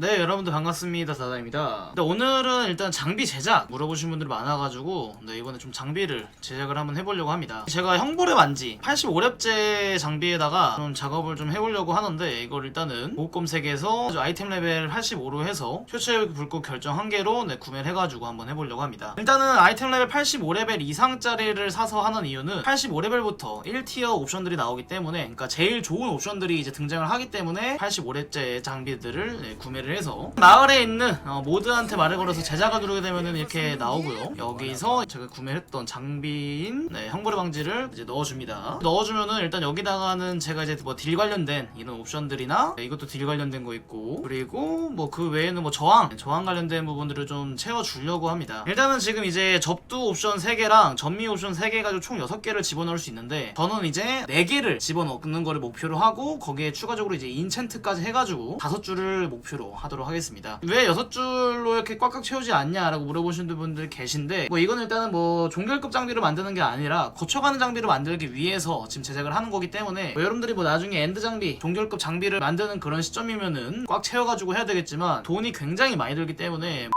네, 여러분들 반갑습니다. 다다입니다. 네, 오늘은 일단 장비 제작 물어보신 분들이 많아가지고 네, 이번에 좀 장비를 제작을 한번 해보려고 합니다. 제가 형벌의 완지 85렙제 장비에다가 좀 작업을 좀 해보려고 하는데 이걸 일단은 고급 검색에서 아이템 레벨 85로 해서 표체 불꽃 결정 한 개로 네, 구매를 해가지고 한번 해보려고 합니다. 일단은 아이템 레벨 85레벨 이상짜리를 사서 하는 이유는 85레벨부터 1티어 옵션들이 나오기 때문에 그러니까 제일 좋은 옵션들이 이제 등장을 하기 때문에 85렙제 장비들을 네, 구매를 해서 마을에 있는 어, 모드한테 말을 걸어서 제작을 누르게 되면은 이렇게 나오고요. 여기서 제가 구매했던 장비인 네, 형벌의 방지를 이제 넣어줍니다. 넣어주면은 일단 여기다가는 제가 이제 뭐 딜 관련된 이런 옵션들이나 네, 이것도 딜 관련된 거 있고 그리고 뭐 그 외에는 뭐 저항 저항 관련된 부분들을 좀 채워주려고 합니다. 일단은 지금 이제 접두 옵션 3개랑 전미 옵션 3개 가지고 총 6개를 집어넣을 수 있는데 저는 이제 4개를 집어넣는 거를 목표로 하고 거기에 추가적으로 이제 인챈트까지 해가지고 5줄을 목표로 하도록 하겠습니다. 왜 6줄로 이렇게 꽉꽉 채우지 않냐라고 물어보시는 분들 계신데 뭐 이건 일단은 뭐 종결급 장비를 만드는 게 아니라 거쳐가는 장비를 만들기 위해서 지금 제작을 하는 거기 때문에 뭐 여러분들이 뭐 나중에 엔드 장비 종결급 장비를 만드는 그런 시점이면은 꽉 채워가지고 해야 되겠지만 돈이 굉장히 많이 들기 때문에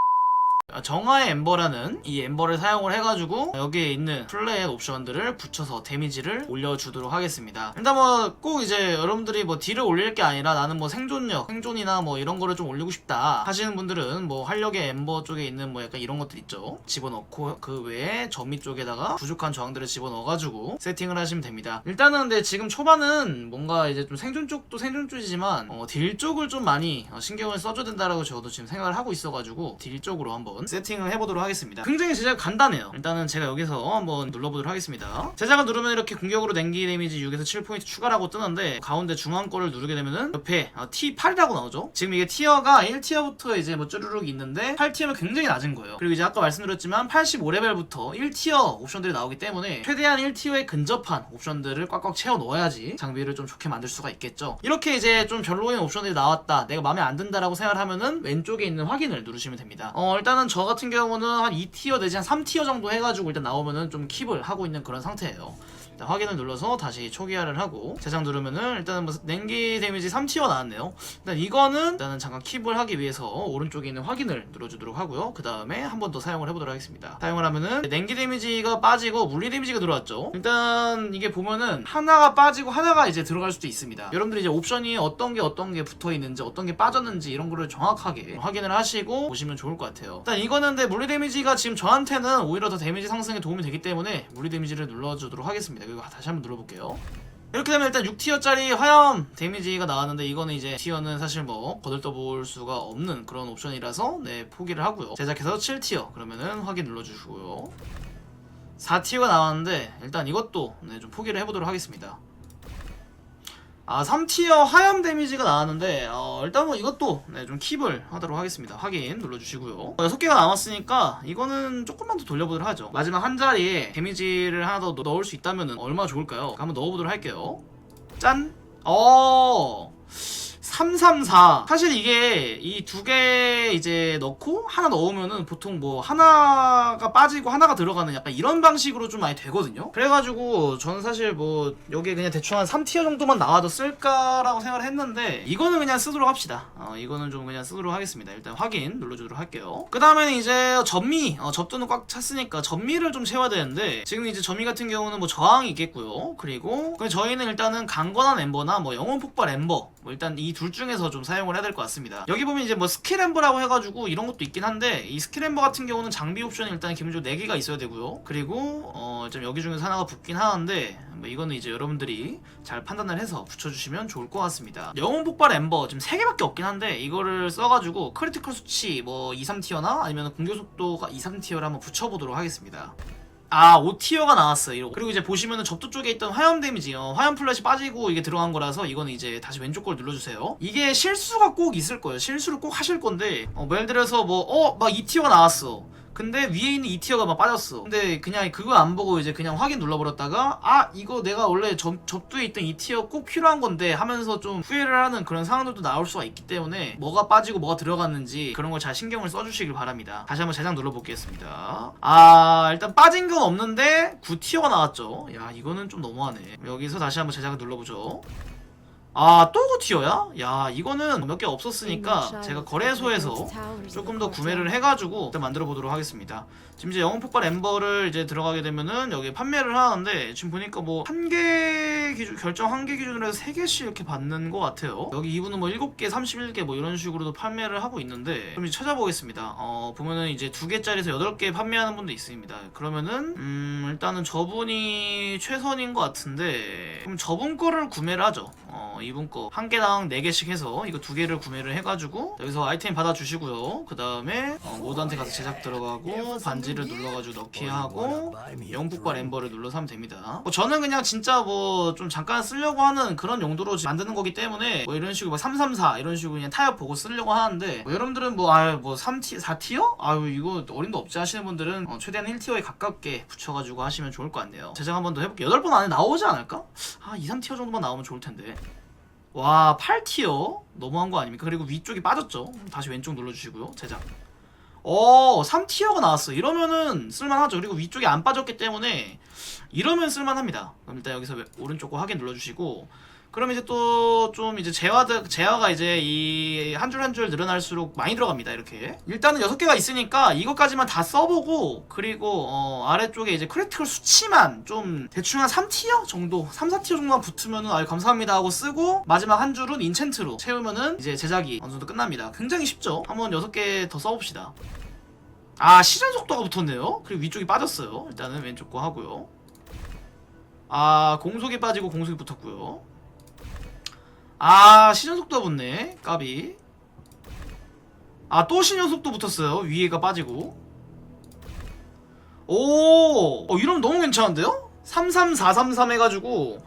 정화의 엠버라는 이 엠버를 사용을 해가지고 여기에 있는 플레이 옵션들을 붙여서 데미지를 올려주도록 하겠습니다. 일단 뭐 꼭 이제 여러분들이 뭐 딜을 올릴 게 아니라 나는 뭐 생존력, 생존이나 뭐 이런 거를 좀 올리고 싶다 하시는 분들은 뭐 활력의 엠버 쪽에 있는 뭐 약간 이런 것들 있죠. 집어넣고 그 외에 점미 쪽에다가 부족한 저항들을 집어넣어가지고 세팅을 하시면 됩니다. 일단은 근데 지금 초반은 뭔가 이제 좀 생존 쪽도 생존 쪽이지만 어, 딜 쪽을 좀 많이 어, 신경을 써줘야 된다라고 저도 지금 생각을 하고 있어가지고 딜 쪽으로 한번 세팅을 해보도록 하겠습니다. 굉장히 제작 간단해요. 일단은 제가 여기서 한번 눌러보도록 하겠습니다. 제작을 누르면 이렇게 공격으로 냉기 데미지 6에서 7포인트 추가라고 뜨는데 가운데 중앙 거를 누르게 되면은 옆에 어, T8이라고 나오죠. 지금 이게 티어가 1티어부터 이제 뭐 쭈르륵 있는데 8티어면 굉장히 낮은 거예요. 그리고 이제 아까 말씀드렸지만 85레벨부터 1티어 옵션들이 나오기 때문에 최대한 1티어에 근접한 옵션들을 꽉꽉 채워 넣어야지 장비를 좀 좋게 만들 수가 있겠죠. 이렇게 이제 좀 별로인 옵션들이 나왔다. 내가 마음에 안 든다라고 생각을 하면은 왼쪽에 있는 확인을 누르시면 됩니다. 어 일단은 저 같은 경우는 한 2티어 내지 한 3티어 정도 해가지고 일단 나오면은 좀 킵을 하고 있는 그런 상태예요. 일단 확인을 눌러서 다시 초기화를 하고 제작 누르면은 일단은 뭐 냉기 데미지 3티어 나왔네요. 일단 이거는 일단은 잠깐 킵을 하기 위해서 오른쪽에 있는 확인을 눌러주도록 하고요. 그 다음에 한 번 더 사용을 해보도록 하겠습니다. 사용을 하면은 냉기 데미지가 빠지고 물리 데미지가 들어왔죠. 일단 이게 보면은 하나가 빠지고 하나가 이제 들어갈 수도 있습니다. 여러분들이 이제 옵션이 어떤 게 어떤 게 붙어 있는지 어떤 게 빠졌는지 이런 거를 정확하게 확인을 하시고 보시면 좋을 것 같아요. 일단 이거는 근데 물리 데미지가 지금 저한테는 오히려 더 데미지 상승에 도움이 되기 때문에 물리 데미지를 눌러주도록 하겠습니다. 그리고 다시 한번 눌러볼게요. 이렇게 되면 일단 6티어짜리 화염 데미지가 나왔는데 이거는 이제 티어는 사실 뭐 거들떠볼 수가 없는 그런 옵션이라서 네 포기를 하고요. 제작해서 7티어 그러면은 확인 눌러주시고요. 4티어가 나왔는데 일단 이것도 네, 좀 포기를 해보도록 하겠습니다 아 3티어 하염 데미지가 나왔는데 어, 일단 뭐 이것도 네, 좀 킵을 하도록 하겠습니다. 확인 눌러주시고요. 어, 6개가 남았으니까 이거는 조금만 더 돌려보도록 하죠. 마지막 한 자리에 데미지를 하나 더 넣을 수 있다면 얼마나 좋을까요? 한번 넣어보도록 할게요. 짠! 어 334 사실 이게 이 두 개 이제 넣고 하나 넣으면은 보통 뭐 하나가 빠지고 하나가 들어가는 약간 이런 방식으로 좀 많이 되거든요. 그래가지고 저는 사실 뭐 여기에 그냥 대충 한 3티어 정도만 나와도 쓸까라고 생각을 했는데 이거는 그냥 쓰도록 합시다. 어, 이거는 좀 그냥 쓰도록 하겠습니다. 일단 확인 눌러주도록 할게요. 그 다음에는 이제 전미. 어, 접두는 꽉 찼으니까 전미를 좀 채워야 되는데 지금 이제 전미 같은 경우는 뭐 저항이 있겠고요. 그리고 저희는 일단은 강건한 엠버나 뭐 영혼 폭발 엠버 뭐 일단 이 둘 중에서 좀 사용을 해야 될 것 같습니다. 여기 보면 이제 뭐 스킬 엠버라고 해가지고 이런 것도 있긴 한데 이 스킬 엠버 같은 경우는 장비 옵션이 일단 기본적으로 4개가 있어야 되고요. 그리고 어 좀 여기 중에서 하나가 붙긴 하는데 뭐 이거는 이제 여러분들이 잘 판단을 해서 붙여주시면 좋을 것 같습니다. 영혼 폭발 엠버 지금 3개밖에 없긴 한데 이거를 써가지고 크리티컬 수치 뭐 2, 3티어나 아니면 공격 속도가 2, 3티어를 한번 붙여보도록 하겠습니다. 아 5티어가 나왔어요. 이러고 그리고 이제 보시면은 접두 쪽에 있던 화염 데미지 어, 화염 플래시 빠지고 이게 들어간 거라서 이거는 이제 다시 왼쪽 걸 눌러주세요. 이게 실수가 꼭 있을 거예요. 실수를 꼭 하실 건데 어, 뭐 예를 들어서 뭐 어 막 2티어가 나왔어 근데 위에 있는 2티어가 막 빠졌어. 근데 그냥 그거 안 보고 이제 그냥 확인 눌러버렸다가 아 이거 내가 원래 접, 접두에 있던 2티어 꼭 필요한 건데 하면서 좀 후회를 하는 그런 상황들도 나올 수가 있기 때문에 뭐가 빠지고 뭐가 들어갔는지 그런 걸 잘 신경을 써주시길 바랍니다. 다시 한번 제작 눌러보겠습니다. 아 일단 빠진 건 없는데 9티어가 나왔죠. 야 이거는 좀 너무하네. 여기서 다시 한번 제작을 눌러보죠. 아, 또그 티어야? 야, 이거는 몇 개 없었으니까 제가 거래소에서 조금 더 구매를 해가지고 만들어 보도록 하겠습니다. 지금 이제 영웅 폭발 엠버를 이제 들어가게 되면은 여기 판매를 하는데 지금 보니까 뭐 한 개 기준 결정 한 개 기준으로 해서 세 개씩 이렇게 받는 것 같아요. 여기 이분은 뭐 7개, 31개 뭐 이런 식으로도 판매를 하고 있는데 좀 이제 찾아보겠습니다. 어 보면은 이제 두 개짜리에서 8개 판매하는 분도 있습니다. 그러면은 음 일단은 저분이 최선인 것 같은데 그럼 저분 거를 구매를 하죠. 어 이분 거 한 개당 4개씩 해서 이거 두 개를 구매를 해가지고 여기서 아이템 받아주시고요. 그 다음에 어, 모드한테 가서 제작 들어가고 반지를 눌러가지고 넣기 하고 영북발 엠버를 눌러서 하면 됩니다. 뭐 저는 그냥 진짜 뭐 좀 잠깐 쓰려고 하는 그런 용도로 만드는 거기 때문에 뭐 이런 식으로 막334 이런 식으로 그냥 타협 보고 쓰려고 하는데 뭐 여러분들은 뭐 아유 뭐 3티 4티어? 아유 이거 어림도 없지 하시는 분들은 어, 최대한 1티어에 가깝게 붙여가지고 하시면 좋을 것 같네요. 제작 한 번 더 해볼게요. 8번 안에 나오지 않을까? 아 2, 3티어 정도만 나오면 좋을 텐데. 와 8티어 너무한 거 아닙니까? 그리고 위쪽이 빠졌죠? 다시 왼쪽 눌러주시고요 제작. 어 3티어가 나왔어. 이러면은 쓸만하죠. 그리고 위쪽이 안 빠졌기 때문에 이러면 쓸만합니다. 그럼 일단 여기서 왼- 오른쪽 거 확인 눌러주시고 그럼 이제 또 좀 이제 재화드 재화가 이제 이 한 줄 한 줄 늘어날수록 많이 들어갑니다 이렇게. 일단은 여섯 개가 있으니까 이것까지만 다 써보고 그리고 어 아래쪽에 이제 크리티컬 수치만 좀 대충 한 3티어 정도 3, 4티어 정도만 붙으면은 아유 감사합니다 하고 쓰고 마지막 한 줄은 인챈트로 채우면은 이제 제작이 어느 정도 끝납니다. 굉장히 쉽죠? 한번 여섯 개 더 써봅시다. 아 실현 속도가 붙었네요? 그리고 위쪽이 빠졌어요. 일단은 왼쪽 거 하고요. 아 공속이 빠지고 공속이 붙었고요 아 시전 속도 붙네. 까비. 아 또 신현 속도 붙었어요. 위에가 빠지고. 오! 어, 이러면 너무 괜찮은데요? 33433 해가지고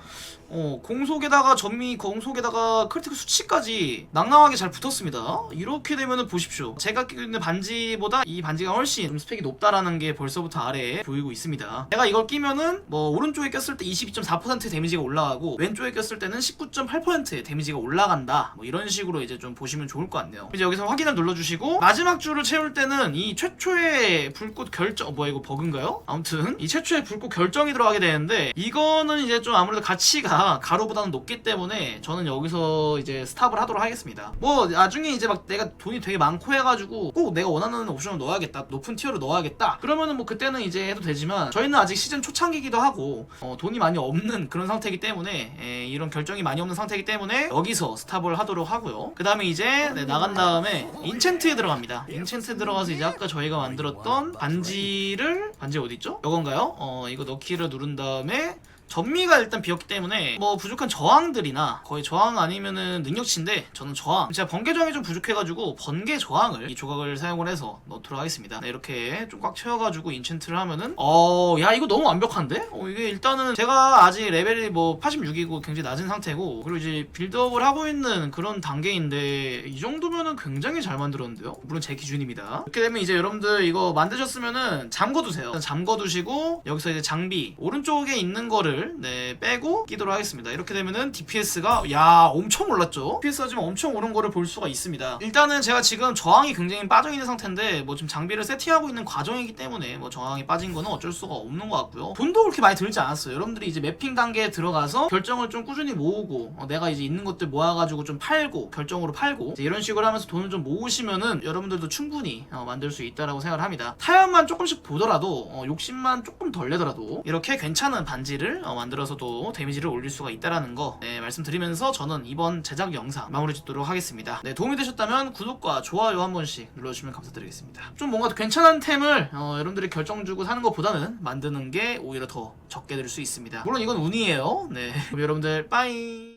어 공속에다가 전미 공속에다가 크리티컬 수치까지 낭낭하게 잘 붙었습니다. 이렇게 되면은 보십시오. 제가 끼고 있는 반지보다 이 반지가 훨씬 좀 스펙이 높다라는 게 벌써부터 아래에 보이고 있습니다. 제가 이걸 끼면은 뭐 오른쪽에 꼈을 때 22.4% 데미지가 올라가고 왼쪽에 꼈을 때는 19.8%의 데미지가 올라간다. 뭐 이런 식으로 이제 좀 보시면 좋을 것 같네요. 이제 여기서 확인을 눌러주시고 마지막 줄을 채울 때는 이 최초의 불꽃 결정 어, 뭐야 이거 버그인가요? 아무튼 이 최초의 불꽃 결정이 들어가게 되는데 이거는 이제 좀 아무래도 가치가 가로보다는 높기 때문에 저는 여기서 이제 스탑을 하도록 하겠습니다 뭐 나중에 이제 막 내가 돈이 되게 많고 해가지고 꼭 내가 원하는 옵션을 넣어야겠다 높은 티어를 넣어야겠다 그러면은 뭐 그때는 이제 해도 되지만 저희는 아직 시즌 초창기기도 하고 어, 돈이 많이 없는 그런 상태이기 때문에 에, 이런 결정이 많이 없는 상태이기 때문에 여기서 스탑을 하도록 하고요 그 다음에 이제 네, 나간 다음에 인챈트에 들어갑니다 인챈트에 들어가서 이제 아까 저희가 만들었던 반지를 반지 어디 있죠? 이건가요? 어 이거 넣기를 누른 다음에 전미가 일단 비었기 때문에 뭐 부족한 저항들이나 거의 저항 아니면은 능력치인데 저는 저항. 제가 번개 저항이 좀 부족해가지고 번개 저항을 이 조각을 사용을 해서 넣도록 하겠습니다. 네, 이렇게 좀 꽉 채워가지고 인챈트를 하면은 어 야 이거 너무 완벽한데? 어 이게 일단은 제가 아직 레벨이 뭐 86이고 굉장히 낮은 상태고 그리고 이제 빌드업을 하고 있는 그런 단계인데 이 정도면은 굉장히 잘 만들었는데요? 물론 제 기준입니다. 이렇게 되면 이제 여러분들 이거 만드셨으면은 잠궈두세요. 잠궈두시고 여기서 이제 장비 오른쪽에 있는 거를 네 빼고 끼도록 하겠습니다. 이렇게 되면은 DPS가 야 엄청 올랐죠? DPS가 지금 엄청 오른 거를 볼 수가 있습니다. 일단은 제가 지금 저항이 굉장히 빠져 있는 상태인데 뭐 지금 장비를 세팅하고 있는 과정이기 때문에 뭐 저항이 빠진 거는 어쩔 수가 없는 것 같고요. 돈도 그렇게 많이 들지 않았어요. 여러분들이 이제 매핑 단계에 들어가서 결정을 좀 꾸준히 모으고 어, 내가 이제 있는 것들 모아가지고 좀 팔고 결정으로 팔고 이런 식으로 하면서 돈을 좀 모으시면은 여러분들도 충분히 어, 만들 수 있다라고 생각을 합니다. 타협만 조금씩 보더라도 어, 욕심만 조금 덜 내더라도 이렇게 괜찮은 반지를 어, 만들어서도 데미지를 올릴 수가 있다라는 거 네, 말씀드리면서 저는 이번 제작 영상 마무리 짓도록 하겠습니다. 네, 도움이 되셨다면 구독과 좋아요 한 번씩 눌러주시면 감사드리겠습니다. 좀 뭔가 괜찮은 템을 어, 여러분들이 결정 주고 사는 것보다는 만드는 게 오히려 더 적게 들 수 있습니다. 물론 이건 운이에요. 네. 그럼 여러분들 빠이